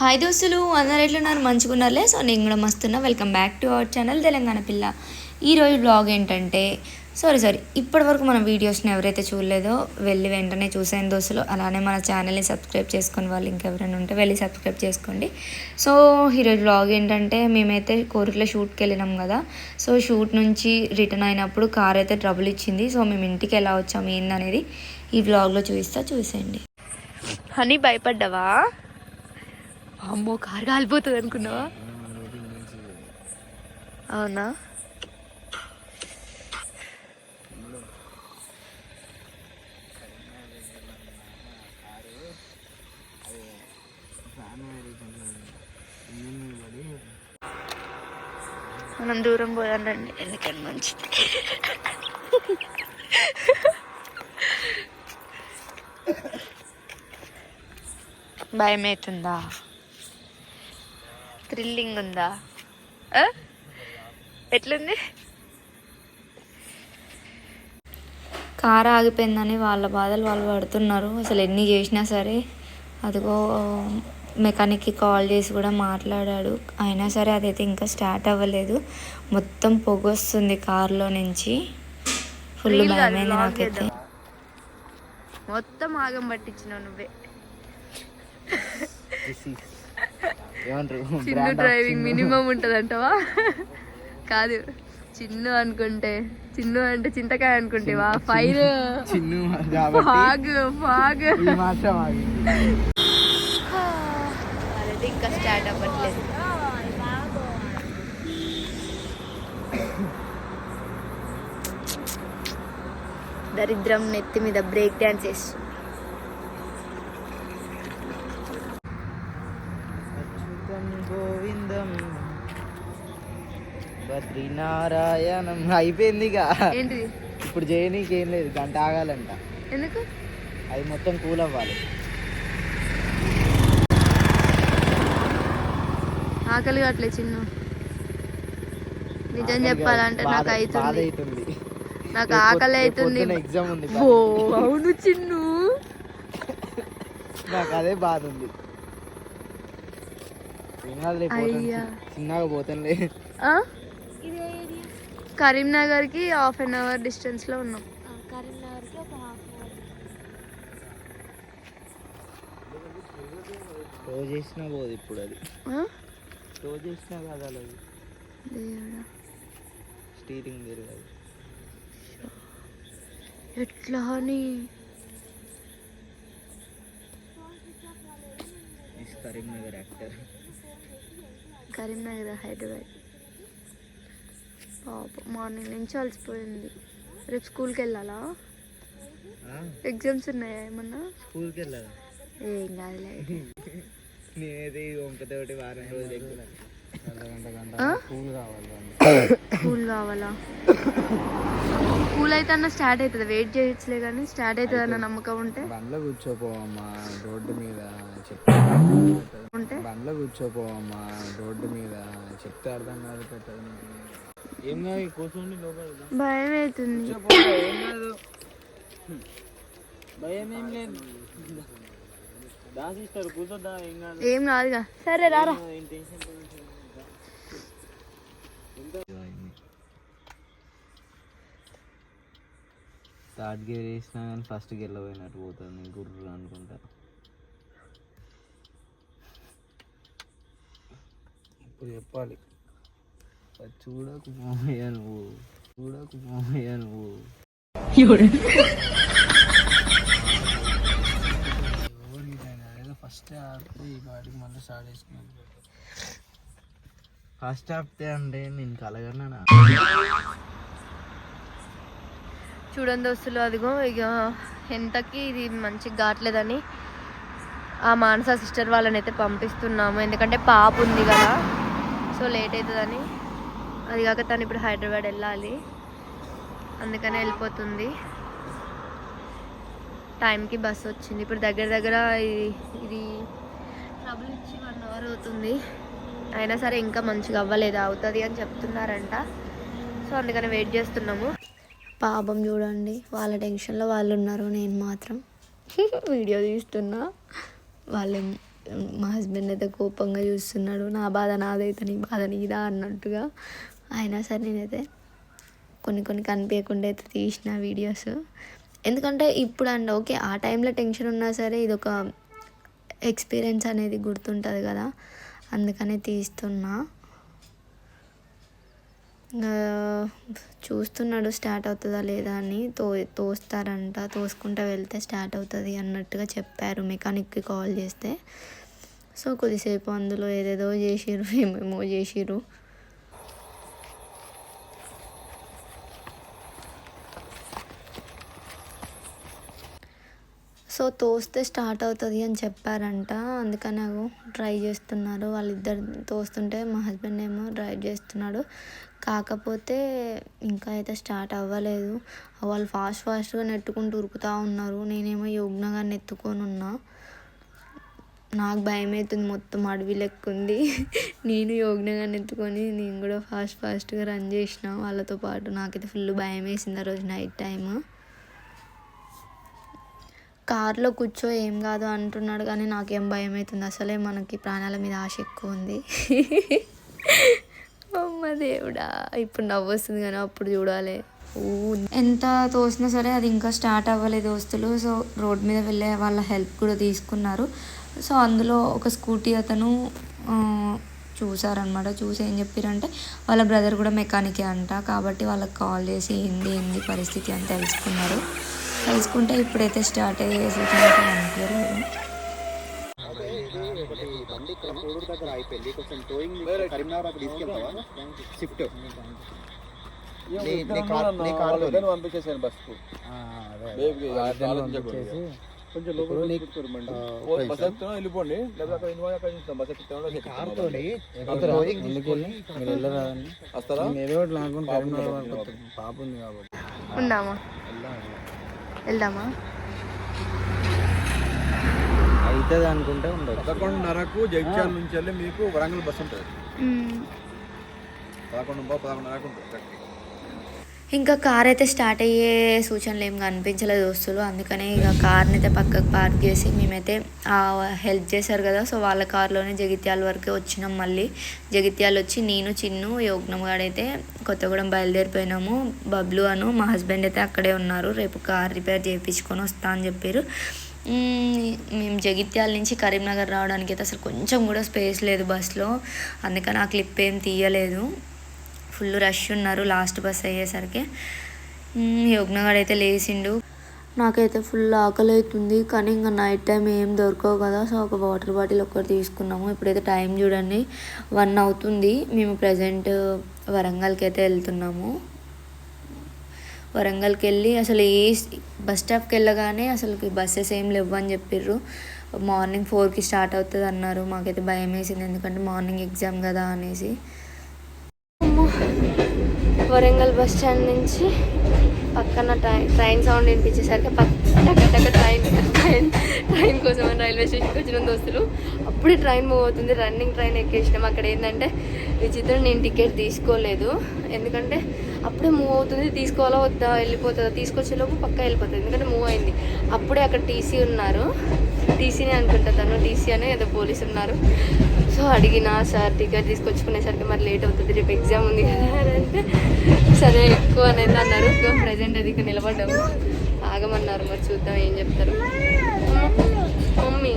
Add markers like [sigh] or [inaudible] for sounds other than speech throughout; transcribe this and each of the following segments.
Hi దోస్తులు అందరు ఎట్లున్నారు? మంచిగా ఉన్నారులే సో నేను కూడా మస్తున్నా. Welcome back to our channel Telangana పిల్ల. ఈరోజు బ్లాగ్ ఏంటంటే సారీ సారీ ఇప్పటి వరకు మన వీడియోస్ని ఎవరైతే చూడలేదో వెళ్ళి వెంటనే చూసాను దోస్తులు. అలానే మన ఛానల్ని సబ్స్క్రైబ్ చేసుకుని వాళ్ళు ఇంకెవరైనా ఉంటే వెళ్ళి సబ్స్క్రైబ్ చేసుకోండి. సో ఈరోజు బ్లాగ్ ఏంటంటే మేమైతే కోరికలో షూట్కి వెళ్ళినాం కదా. సో షూట్ నుంచి రిటర్న్ అయినప్పుడు కార్ అయితే ట్రబుల్ ఇచ్చింది. సో మేము ఇంటికి ఎలా వచ్చాము ఏందనేది ఈ బ్లాగ్లో చూపిస్తా. చూసేయండి. హనీ భయపడ్డావా? అమ్మో కారు కాలిపోతుంది అనుకున్నావా? అవునా? మనం దూరం పోయానండి ఎందుకని మంచిది? భయం అవుతుందా థ్రిల్లింగ్ ఉందా? ఎట్లుంది? కార్ ఆగిపోయిందని వాళ్ళ బాధలు వాళ్ళు పడుతున్నారు. అసలు ఎన్ని చేసినా సరే అదిగో మెకానిక్కి కాల్ చేసి కూడా మాట్లాడాడు. అయినా సరే అదైతే ఇంకా స్టార్ట్ అవ్వలేదు. మొత్తం పొగ వస్తుంది కార్లో నుంచి. ఫుల్ భయమైంది నాకైతే. మొత్తం ఆగం పట్టించినావు నువ్వే. ఏమంటారు? చిన్ను డ్రైవింగ్ మినిమం ఉంటుంది అంటవా కాదు చిన్ను అనుకుంటే చిన్ను అంటే చింతకాయ అనుకుంటేవా ఫైర్. Chinnu fog fog. అదైతే ఇంకా స్టార్ట్ అవ్వట్లేదు. దరిద్రం నెత్తి మీద బ్రేక్ డ్యాన్స్ చేస్తుంది. అచ్యుతం గోవిందం. బద్రీనారాయణం. అయిపోయింది ఇక. ఇప్పుడు చేయనీకి ఏం లేదు గంట ఆగాలంట. ఎందుకు? అది మొత్తం కూల్ అవ్వాలి. ఆకలి కావట్లే చిన్ను. నిజం చెప్పాలంటే నాకు అవుతుంది నాకు ఆకలి అవుతుంది ఎగ్జామ్ ఉంది అవును చిన్ను. నాకు అదే బాధ ఉంది ఏం కాదులే, పోతాను. అయ్యా. చిన్నగా పోతానులే. ఆ? కరీంనగర్కి హాఫ్ అన్ అవర్ డిస్టెన్స్లో ఉన్నాం. రోజు చేసినా పోదు ఇప్పుడు అది. ఆ? రోజు చేసినా కాదు. స్టీరింగ్ తిరగదు ఎట్లా అని? Is Karimnagar actor. Karimnagar Hyderabad. పాప మార్నింగ్ నుంచి అలసిపోయింది. రేపు స్కూల్కి వెళ్ళాలా? ఎగ్జామ్స్ ఉన్నాయా ఏమన్నా? స్కూల్కి వెళ్ళదా ఏం కాదులే. నేనైతే వారం రోజులు? స్కూల్ కావాలి? [laughs] స్కూల్ అయితే అన్న స్టార్ట్ అవుతుంది వెయిట్ చేయొచ్చులే కానీ స్టార్ట్ అవుతుంది అన్న నమ్మకం ఉంటే. బండ్లో కూర్చోపోవమ్మా రోడ్డు మీద ఉంటే. బండ్లో కూర్చోపోవమ్మా రోడ్డు మీద చెప్తే అర్థం కాదు కూర్చోండి లోపల భయం అవుతుంది భయం ఏం లేదు. ఏం కాదుగా సరే రారా ఏం టెన్షన్ థర్డ్ గేర్ వేసినా కానీ ఫస్ట్ గేర్లో పోయినట్టు పోతుంది గుర్రు అనుకుంటా. ఇప్పుడు చెప్పాలి. అది చూడకు పోయా నువ్వు. చూడకు పోయా నువ్వు. ఫస్ట్ ఆపితే ఈ మళ్ళీ స్టార్ట్ చేసుకున్నాను ఫస్ట్ ఆపితే అంటే నేను కలగన్నానా? చూడండి దోస్తులు అదిగో ఇక ఎంతకి ఇది మంచిగా కావట్లేదని ఆ మానస సిస్టర్ వాళ్ళని అయితే పంపిస్తున్నాము. ఎందుకంటే పాప ఉంది కదా సో లేట్ అవుతుందని అది కాక తను ఇప్పుడు హైదరాబాద్ వెళ్ళాలి. అందుకనే వెళ్ళిపోతుంది. టైంకి బస్ వచ్చింది. ఇప్పుడు దగ్గర దగ్గర ఇది ఇది ట్రబుల్ ఇచ్చి వన్ అవర్ అవుతుంది. అయినా సరే ఇంకా మంచిగా అవ్వలేదు అవుతుంది అని చెప్తున్నారంట. సో అందుకని వెయిట్ చేస్తున్నాము. పాపం చూడండి వాళ్ళ టెన్షన్లో వాళ్ళు ఉన్నారు నేను మాత్రం. వీడియో తీస్తున్నా. వాళ్ళు మా హస్బెండ్ అయితే కోపంగా చూస్తున్నాడు. నా బాధ నాదైతే నీ బాధ నీదా అన్నట్టుగా. అయినా సరే నేనైతే కొన్ని కొన్ని కనిపించకుండా అయితే తీసిన వీడియోస్. ఎందుకంటే ఇప్పుడు అండ్ ఓకే ఆ టైంలో టెన్షన్ ఉన్నా సరే ఇది ఒక ఎక్స్పీరియన్స్ అనేది గుర్తుంటుంది కదా. అందుకనే తీస్తున్నా. చూస్తున్నాడు స్టార్ట్ అవుతుందా లేదా అని. తో తోస్తారంట. తోసుకుంటూ వెళ్తే స్టార్ట్ అవుతుంది అన్నట్టుగా చెప్పారు మెకానిక్కి కాల్ చేస్తే. సో కొద్దిసేపు అందులో ఏదేదో చేసిర్రు ఏమేమో చేసిర్రు. సో తోస్తే స్టార్ట్ అవుతుంది అని చెప్పారంట. అందుకని నాకు ట్రై చేస్తున్నారు. వాళ్ళిద్దరు తోస్తుంటే మా హస్బెండ్ ఏమో డ్రైవ్ చేస్తున్నాడు. కాకపోతే ఇంకా అయితే స్టార్ట్ అవ్వలేదు. వాళ్ళు ఫాస్ట్ ఫాస్ట్గా నెట్టుకుంటూ ఉరుకుతూ ఉన్నారు. నేనేమో యోగ్నగా నెత్తుకొని ఉన్నా. నాకు భయం అవుతుంది మొత్తం అడవి లెక్క ఉంది. నేను యోగ్నగా ఎత్తుకొని నేను కూడా ఫాస్ట్ ఫాస్ట్గా రన్ చేసిన వాళ్ళతో పాటు. నాకైతే ఫుల్ భయం వేసింది ఆ రోజు నైట్ టైం కార్లో కూర్చో ఏం కాదు అంటున్నాడు కానీ నాకేం భయం అవుతుంది అసలే మనకి ప్రాణాల మీద ఆశ ఎక్కువ ఉంది. అమ్మ దేవుడా ఇప్పుడు నవ్వు వస్తుంది కానీ అప్పుడు చూడాలి. ఎంత తోసినా సరే అది ఇంకా స్టార్ట్ అవ్వలేదు దోస్తులు. సో రోడ్ మీద వెళ్ళే వాళ్ళ హెల్ప్ కూడా తీసుకున్నారు. సో అందులో ఒక స్కూటీ అతను చూసారనమాట చూసి ఏం చెప్పారంటే వాళ్ళ బ్రదర్ కూడా మెకానికే అంట. కాబట్టి వాళ్ళకి కాల్ చేసి ఏంది ఏంది పరిస్థితి అని తెలుసుకున్నారు. తెలుసుకుంటే ఇప్పుడైతే స్టార్ట్ అయ్యే సూచన అనిపించలేదు ఇక్కడ కోడూరు దగ్గర అయిపోయింది. కొంచెం టోయింగ్ కరీంనగర్ అక్కడ తీసుకెళ్తావా? షిఫ్ట్. నీ నీ కార్ నీ కార్ పంపించేసాను కొంచెం వెళ్ళిపోండి. అక్కడ ఇన్వాల్వ్ అక్కడ అవుతుంది అనుకుంటే ఉండదు పదకొండున్నరకు జగిత్యాల నుంచి వెళ్ళి మీకు వరంగల్ బస్ ఉంటుంది. పదకొండు పదకొండున్నరకు ఉంటుంది. ఇంకా కార్ అయితే స్టార్ట్ అయ్యే సూచనలు ఏం కనిపించలేదు దోస్తులు. అందుకనే ఇక కార్ని అయితే పక్కకు పార్క్ చేసి మేమైతే హెల్ప్ చేశారు కదా. సో వాళ్ళ కార్లోనే జగిత్యాల వరకే వచ్చినాం మళ్ళీ. జగిత్యాల వచ్చి నేను చిన్ను యోగ్నం గాడైతే కొత్తగూడెం బయలుదేరిపోయినాము. బబ్లు అను మా హస్బెండ్ అయితే అక్కడే ఉన్నారు. రేపు కార్ రిపేర్ చేయించుకొని వస్తా అని చెప్పారు. మేము జగిత్యాల నుంచి కరీంనగర్ రావడానికి అయితే అసలు కొంచెం కూడా స్పేస్ లేదు బస్లో అందుకని ఆ క్లిప్ ఏం తీయలేదు. ఫుల్ రష్ ఉన్నారు లాస్ట్ బస్ అయ్యేసరికి. మ్మ్, యోగ్నగాడు అయితే లేచిండు. నాకైతే ఫుల్ ఆకలి అవుతుంది కానీ ఇంకా నైట్ టైం ఏం దొరకవు కదా సో ఒక వాటర్ బాటిల్ ఒక్కటి తీసుకున్నాము. ఇప్పుడైతే టైం చూడండి వన్ అవుతుంది. మేము ప్రజెంట్ వరంగల్కి అయితే వెళ్తున్నాము. వరంగల్కి వెళ్ళి అసలు ఏ బస్ స్టాప్కి వెళ్ళగానే అసలు బస్సెస్ ఏం లేవు అని చెప్పిర్రు. మార్నింగ్ ఫోర్కి స్టార్ట్ అవుతుంది అన్నారు. మాకైతే భయం వేసింది ఎందుకంటే మార్నింగ్ ఎగ్జామ్ కదా అనేసి. వరంగల్ బస్ స్టాండ్ నుంచి పక్కన ట్రైన్ ట్రైన్ సౌండ్ వినిపించేసరికి పక్క ట్రైన్ ట్రైన్ ట్రైన్ కోసం రైల్వే స్టేషన్కి వచ్చిన దోస్తులు. అప్పుడే ట్రైన్ మూవ్ అవుతుంది. రన్నింగ్ ట్రైన్ ఎక్కేసినాం. అక్కడ ఏంటంటే విచిత్రం నేను టికెట్ తీసుకోలేదు. ఎందుకంటే అప్పుడే మూవ్ అవుతుంది. తీసుకోవాలా వద్దా? వెళ్ళిపోతుందా? తీసుకొచ్చేలోపు పక్క వెళ్ళిపోతుంది. ఎందుకంటే మూవ్ అయింది. అప్పుడే అక్కడ టీసీ ఉన్నారు. టీసీనే అనుకుంటా తను. టీసీ అని ఏదో పోలీసు ఉన్నారు. సో అడిగిన సార్ టికెట్ తీసుకొచ్చుకునేసరికి మరి లేట్ అవుతుంది. రేపు ఎగ్జామ్ ఉంది కదా అని అంటే సరే ఎక్కువ అనేది అన్నారు. ప్రజెంట్ అది ఇక్కడ నిలబడ్డాము. ఆగమన్నారు. మరి చూద్దాం ఏం చెప్తారు. మమ్మీ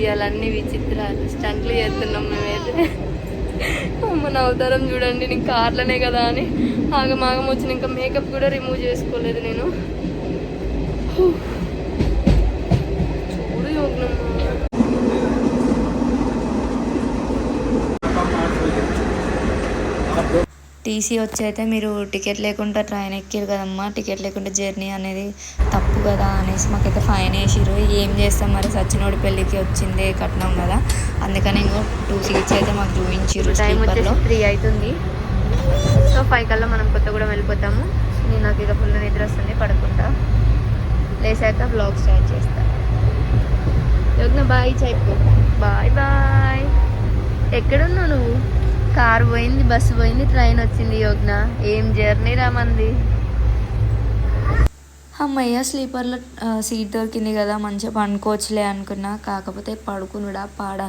ఇవాళన్నీ విచిత్రాలు. స్టంట్లు చేస్తున్నాం మేమైతే. మన అవతారం చూడండి నేను కార్లోనే కదా అని. ఆగమాగం వచ్చిన ఇంకా మేకప్ కూడా రిమూవ్ చేసుకోలేదు నేను. టీసీ వచ్చి అయితే మీరు టికెట్ లేకుండా ట్రైన్ ఎక్కారు కదమ్మా. టికెట్ లేకుండా జర్నీ అనేది తప్పు కదా అనేసి మాకైతే ఫైన్ వేసిరు ఏం చేస్తాం మరి? సచ్చినోడి పెళ్ళికి వచ్చిందే కట్నం కదా. అందుకని ఇంకో టూ సీట్స్ అయితే మాకు చూపించారు టైం వచ్చేసి త్రీ అవుతుంది సో ఫైవ్ కల్లా మనం కొత్తగూడెం వెళ్ళిపోతాము. నేను నాకు ఇక ఫుల్ నిద్ర వస్తుంది పడుకుంటా. లేసాక బ్లాగ్ స్టార్ట్ చేస్తా. యోగ్న బాయ్ చెప్పు. బాయ్ బాయ్ ఎక్కడున్నావు నువ్వు? కారు పోయింది బస్సు పోయింది ట్రైన్ వచ్చింది యోగ్న. ఏం జర్నీ రామంది అమ్మయ్య స్లీపర్లో సీట్ దొరికింది కదా మంచిగా పండుకోవచ్చులే అనుకున్నా. కాకపోతే పడుకునుడా పాడ.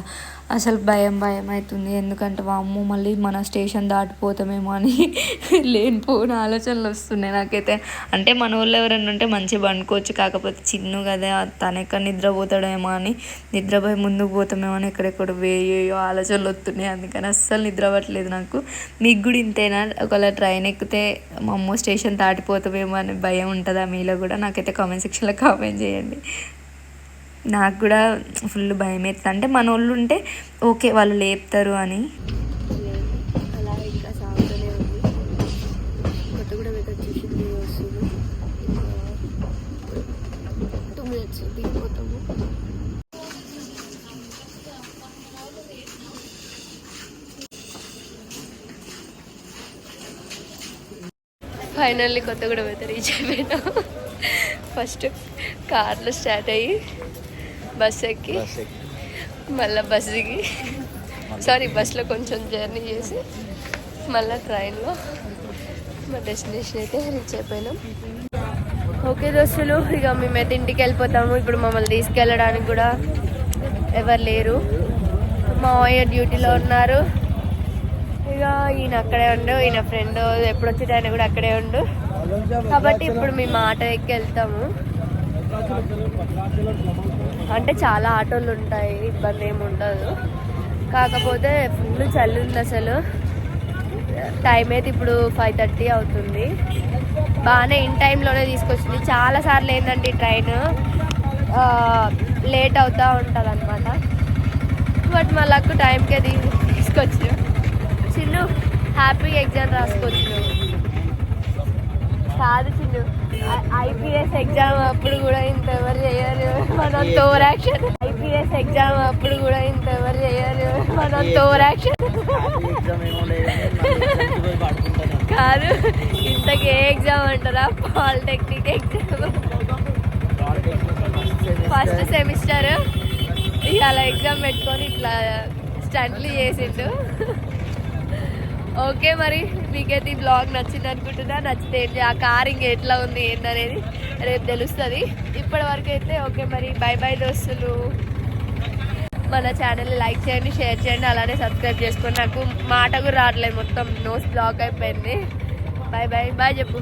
అసలు భయం భయం అవుతుంది. ఎందుకంటే వామ్మో మళ్ళీ మన స్టేషన్ దాటిపోతామేమో అని [laughs] లేనిపోని ఆలోచనలు వస్తున్నాయి నాకైతే. అంటే మన ఊళ్ళో ఎవరైనా ఉంటే మంచిగా పండుకోవచ్చు. కాకపోతే చిన్ను కదా తను ఎక్కడ నిద్రపోతాడేమో అని నిద్రపోయి ముందుకు పోతామేమో అని ఎక్కడెక్కడ వేయో ఆలోచనలు వస్తున్నాయి. అందుకని అస్సలు నిద్రపట్టలేదు నాకు. మీకు కూడా ఇంతేనా? ఒకవేళ ట్రైన్ ఎక్కితే మా అమ్మ స్టేషన్ దాటిపోతామేమో అని భయం ఉంటుందా మీలో కూడా? నాకైతే కామెంట్ సెక్షన్లో కామెంట్ చేయండి. నాకు కూడా ఫుల్ భయం అవుతుంది అంటే మన వాళ్ళు ఉంటే ఓకే వాళ్ళు లేపుతారు అని. అలా ఇంకా సాగుతూనే ఉంది. కొత్తగూడెం అయితే వచ్చేసింది వస్తుంది టూ మినిట్స్ దిగిపోతాము. ఫైనల్లీ కొత్తగూడెం అయితే రీచ్ అయిపోయినాం ఫస్ట్ కార్లో స్టార్ట్ అయ్యి బస్ ఎక్కి మళ్ళీ బస్ దిగి సారీ బస్లో కొంచెం జర్నీ చేసి మళ్ళీ ట్రైన్లో మా డెస్టినేషన్ అయితే రీచ్ అయిపోయినాం. ఓకే దోస్తులు ఇక మేమైతే ఇంటికి వెళ్ళిపోతాము. ఇప్పుడు మమ్మల్ని తీసుకెళ్ళడానికి కూడా ఎవరు లేరు. మా అయ్య డ్యూటీలో ఉన్నారు. ఇక ఈయన అక్కడే ఉండు ఈయన ఫ్రెండ్ ఎప్పుడు వచ్చేట ఆయన కూడా అక్కడే ఉండు. కాబట్టి ఇప్పుడు మేము ఆటో ఎక్కి వెళ్తాము. అంటే చాలా ఆటోలు ఉంటాయి ఇబ్బంది ఏమి ఉండదు. కాకపోతే ఫుల్ చలి ఉంది అసలు. టైం అయితే ఇప్పుడు ఫైవ్ థర్టీ అవుతుంది. బాగానే ఇన్ టైంలోనే తీసుకొచ్చింది. చాలా సార్లు ఏంటంటే ట్రైన్ లేట్ అవుతూ ఉంటుంది అనమాట బట్ మా లక్ టైంకే తీసుకొచ్చు చిన్ను హ్యాపీగా ఎగ్జామ్ రాసుకోవచ్చు కాదు చిన్ను. ఐపీఎస్ ఎగ్జామ్ అప్పుడు కూడా ఇంత ఎవరు చేయరు. మనం తోర్ యాక్షన్ ఐపీఎస్ ఎగ్జామ్ అప్పుడు కూడా ఇంత ఎవరు చేయరు. మనం తోర్ యాక్షన్ ఎగ్జామ్? ఏమో లేదు. [laughs] కాదు ఇంతకు ఏ ఎగ్జామ్ అంటారా? Polytechnic exam. First semester. ఇవాళ ఎగ్జామ్ పెట్టుకొని ఇట్లా స్టంట్లు చేసిండు. ఓకే మరి మీకైతే ఈ బ్లాగ్ నచ్చింది అనుకుంటున్నా. నచ్చితే ఏంటి ఆ కార్ ఇంక ఎట్లా ఉంది ఏంటనేది రేపు తెలుస్తుంది. ఇప్పటి వరకు అయితే ఓకే మరి బై బై దోస్తులు. మన ఛానల్ని లైక్ చేయండి షేర్ చేయండి అలానే సబ్స్క్రైబ్ చేసుకోండి. నాకు మాట కూడా రావట్లేదు మొత్తం నోస్ బ్లాక్ అయిపోయింది. బాయ్ బాయ్ బాయ్ చెప్పు.